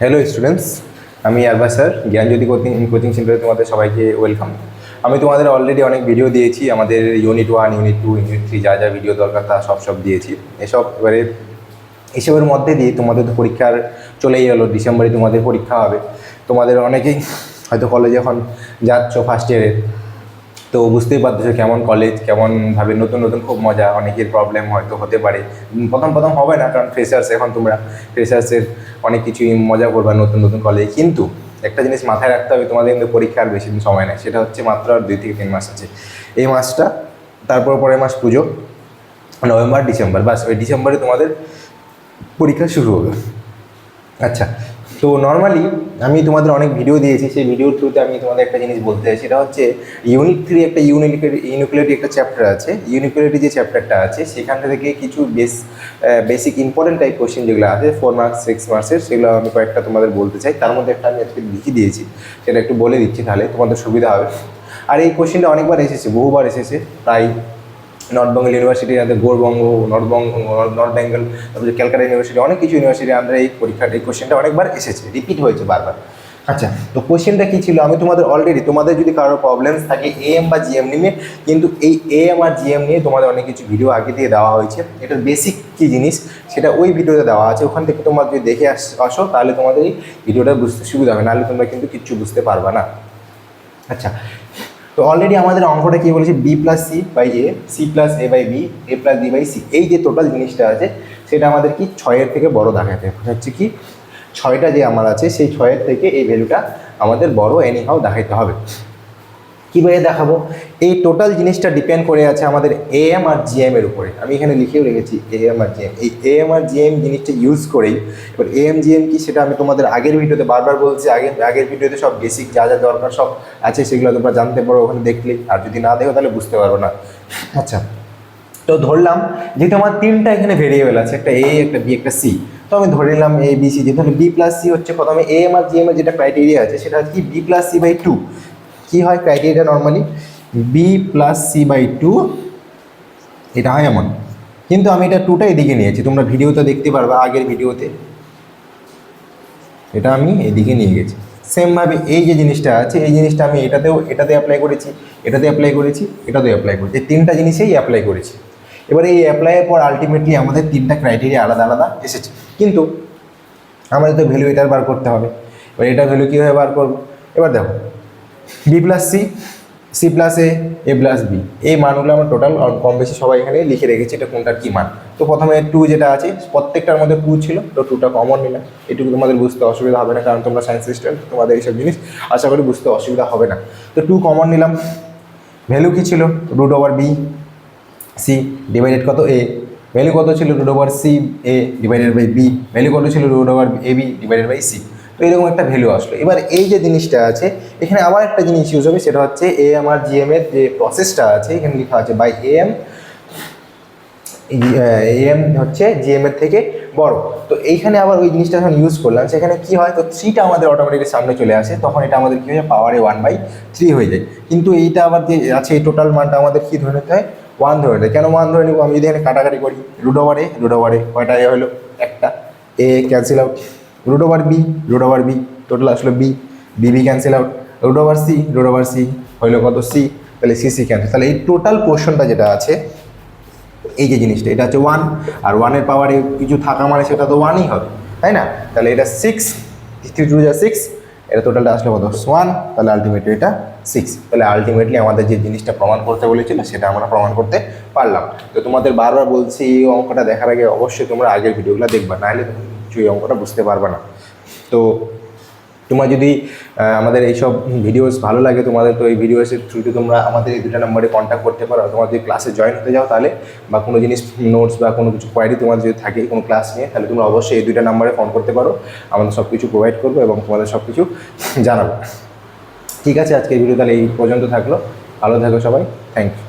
Hello students আমি আরবা sir, Gyanjyoti coaching coaching সেন্টারে তোমাদের সবাইকে ওয়েলকাম আমি তোমাদের অলরেডি অনেক ভিডিও দিয়েছি, আমাদের unit one unit two unit three যা যা ভিডিও দরকার তা সব সব দিয়েছি। এসব এবারে এসবের মধ্যে দিয়ে তোমাদের তো পরীক্ষার চলেই এলো ডিসেম্বরে তোমাদের পরীক্ষা হবে। তোমাদের অনেকেই হয়তো কলেজে এখন যাচ্ছ ফার্স্ট ইয়ারে তো বুঝতেই পারতেছো কেমন কলেজ কেমনভাবে নতুন নতুন খুব মজা, অনেকের প্রবলেম হয়তো হতে পারে। প্রথম প্রথম হবে না, কারণ ফ্রেশার্স এখন তোমরা ফ্রেশার্সের অনেক কিছুই মজা করবে নতুন নতুন কলেজে কিন্তু একটা জিনিস মাথায় রাখতে হবে, তোমাদের কিন্তু পরীক্ষার বেশি দিন সময় নেই, সেটা হচ্ছে মাত্র আর দুই থেকে তিন মাস আছে। এই মাসটা, তারপর পরের মাস পুজো, নভেম্বর, ডিসেম্বর, বাস, ওই ডিসেম্বরে তোমাদের পরীক্ষা শুরু হবে। আচ্ছা তো নর্মালি আমি তোমাদের অনেক ভিডিও দিয়েছি, সেই ভিডিওর থ্রুতে আমি তোমাদের একটা জিনিস বলতে চাই, সেটা হচ্ছে ইউনিট থ্রি একটা ইউনিকুলিটি একটা চ্যাপ্টার আছে। ইউনিকুলিটি যে চ্যাপ্টারটা আছে সেখান থেকে কিছু base basic important type question যেগুলো আছে ফোর মার্কস সিক্স মার্কসের সেগুলো আমি কয়েকটা তোমাদের বলতে চাই। তার মধ্যে একটা আমি আজকে লিখে দিয়েছি, সেটা একটু বলে দিচ্ছি তাহলে, তোমাদের সুবিধা হবে। আর এই কোশ্চেনটা অনেকবার এসেছে, বহুবার এসেছে তাই নর্থ বেঙ্গল ইউনিভার্সিটির আন্ডারে Gour Banga North Banga North Bengal তারপরে ক্যালকাটা ইউনিভার্সিটি অনেক কিছু ইউনিভার্সিটি আমরা এই পরীক্ষাটা এই কোশ্চেনটা অনেকবার এসেছে রিপিট হয়েছে বারবার। আচ্ছা তো কোশ্চেনটা কী ছিল? আমি তোমাদের অলরেডি তোমাদের যদি কারোর প্রবলেমস থাকে এএম বা জিএম নিয়ে, কিন্তু এই এএম আর জিএম নিয়ে তোমাদের অনেক কিছু ভিডিও আগে দিয়ে দেওয়া হয়েছে। এটার বেসিক কী জিনিস, সেটা ওই ভিডিওতে দেওয়া আছে। ওখান থেকে তোমরা যদি দেখে আসো তাহলে তোমাদের এই ভিডিওটা বুঝতে সুবিধা হবে। নাহলে তোমরা কিন্তু কিচ্ছু বুঝতে পারবে না। আচ্ছা তো অলরেডি আমাদের অঙ্কটা কি বলেছে? B plus C by A C plus A by B A plus B by C এই যে টোটাল জিনিসটা আছে, সেটা আমাদের কি ছয়ের থেকে বড় দেখাতে হচ্ছে কি? ছয়টা যে আমার আছে, সেই ছয়ের থেকে এই ভ্যালুটা আমাদের বড় এনি হাও দেখাইতে হবে। কীভাবে দেখাবো? এই টোটাল জিনিসটা ডিপেন্ড করে আছে আমাদের এ এম আর জিএম এর উপরে। আমি এখানে লিখেও রেখেছি এ এম আর জিএম এই এ এম আর জিএম জিনিসটা ইউজ করেই এবার এ এম জিএম কি সেটা আমি তোমাদের আগের ভিডিওতে বারবার বলছি। আগের আগের ভিডিওতে সব বেসিক যা যা দরকার সব আছে সেগুলো তোমরা জানতে পারো ওখানে দেখলে। আর যদি না দেখো তাহলে বুঝতে পারব না। আচ্ছা তো ধরলাম যেহেতু আমার তিনটা এখানে ভেরিয়েবল আছে, একটা এ একটা বি একটা সি তো আমি ধরে নিলাম এ বি সি যে যেহেতু বি প্লাস সি হচ্ছে প্রথমে এ এম আর জি এম এর যেটা ক্রাইটেরিয়া আছে, সেটা হচ্ছে কি? B plus C by two কী হয় criteria normally B plus C by two এটা হয় এমন। কিন্তু আমি এটা টুটা এদিকে নিয়েছি, তোমরা ভিডিওতে দেখতে পারবে আগের ভিডিওতে এটা আমি এদিকে নিয়ে গেছি। সেমভাবে এই যে জিনিসটা আছে, এই জিনিসটা আমি এটাতেও, এটাতে অ্যাপ্লাই করেছি, এটাতে অ্যাপ্লাই করেছি, এটাতেও অ্যাপ্লাই করেছি। তিনটা জিনিসেই অ্যাপ্লাই করেছি। এবার এই অ্যাপ্লাইয়ের পর আলটিমেটলি আমাদের তিনটা ক্রাইটেরিয়া আলাদা আলাদা এসেছে। কিন্তু আমাদের তো ভ্যালু এটার বার করতে হবে। এবার এটা ভ্যালু কীভাবে বার করব? এবার দেখো B plus C C plus A A plus B এই মানগুলো আমরা টোটাল কম বেশি সবাই এখানে লিখে রেখেছি এটা কোনটার কী মান। তো প্রথমে টু যেটা আছে, প্রত্যেকটার মধ্যে টু ছিল, তো টুটা কমন নিলাম। এটুকু তোমাদের বুঝতে অসুবিধা হবে না, কারণ তোমরা সায়েন্স স্টুডেন্ট তোমাদের এইসব জিনিস আশা করি বুঝতে অসুবিধা হবে না। তো টু কমন নিলাম। ভ্যালু কী ছিল? Root over B C divided কত? এ ভ্যালু কত ছিল? Root over C A divided by B value কত ছিল? Root over A B divided by C তো এরকম একটা ভ্যালু আসলো। এবার এই যে জিনিসটা আছে, এখানে আবার একটা জিনিস ইউজ হবে, সেটা হচ্ছে এ এম আর জি এম এর যে প্রসেসটা আছে, এখানে লেখা আছে বাই এ এম এম হচ্ছে জিএম এর থেকে বড়। তো এইখানে আবার ওই জিনিসটা যখন ইউজ করলাম, সেখানে কি হয়, তো থ্রিটা আমাদের অটোমেটিক সামনে চলে আসে, তখন এটা আমাদের কী হয়ে যায় পাওয়ারে ওয়ান বাই থ্রি হয়ে যায়। কিন্তু এইটা আবার যে আছে, এই টোটাল মানটা আমাদের কী ধরে নিতে হয় ওয়ান ধরে নেয় কেন ওয়ান ধরে নিব? আমি যদি এখানে কাটাকাটি করি রুট ওভার রুট কয়টা এ হলো? একটা। A cancel out root over B root over B total আসলো B B B cancel out root over C root over C হইল কত সি তাহলে সি সি ক্যান্সেল তাহলে এই টোটাল পোর্শনটা যেটা আছে, এই যে জিনিসটা, এটা হচ্ছে ওয়ান আর ওয়ানের পাওয়ারে কিছু থাকা মানে সেটা তো ওয়ানই হবে, তাই না? তাহলে এটা সিক্স থ্রি টু যা সিক্স এটা টোটালটা আসলে কত? ওয়ান তাহলে আলটিমেটলি এটা সিক্স তাহলে আলটিমেটলি আমাদের যে জিনিসটা প্রমাণ করতে বলেছিল, সেটা আমরা প্রমাণ করতে পারলাম। তো তোমাদের বারবার বলছি এই অঙ্কটা দেখার আগে অবশ্যই তোমরা আগের ভিডিওগুলো দেখবা, নাহলে কিছু এই অঙ্কটা বুঝতে পারবে না। তো তোমার যদি আমাদের এইসব ভিডিওস ভালো লাগে, তোমাদের তো এই ভিডিওসের থ্রুতে তোমরা আমাদের এই দুটো নম্বরে কন্ট্যাক্ট করতে পারো। তোমার যদি ক্লাসে জয়েন হতে যাও তাহলে, বা কোনো জিনিস নোটস বা কোনো কিছু কোয়ারি তোমার যদি থাকে কোনো ক্লাস নিয়ে, তাহলে তোমরা অবশ্যই এই দুইটা নাম্বারে ফোন করতে পারো। আমাদের সব কিছু প্রোভাইড করব এবং তোমাদের সব কিছু জানাব। ঠিক আছে আজকে ভিডিও তাহলে এই পর্যন্ত থাকল। ভালো থাকো সবাই। Thank you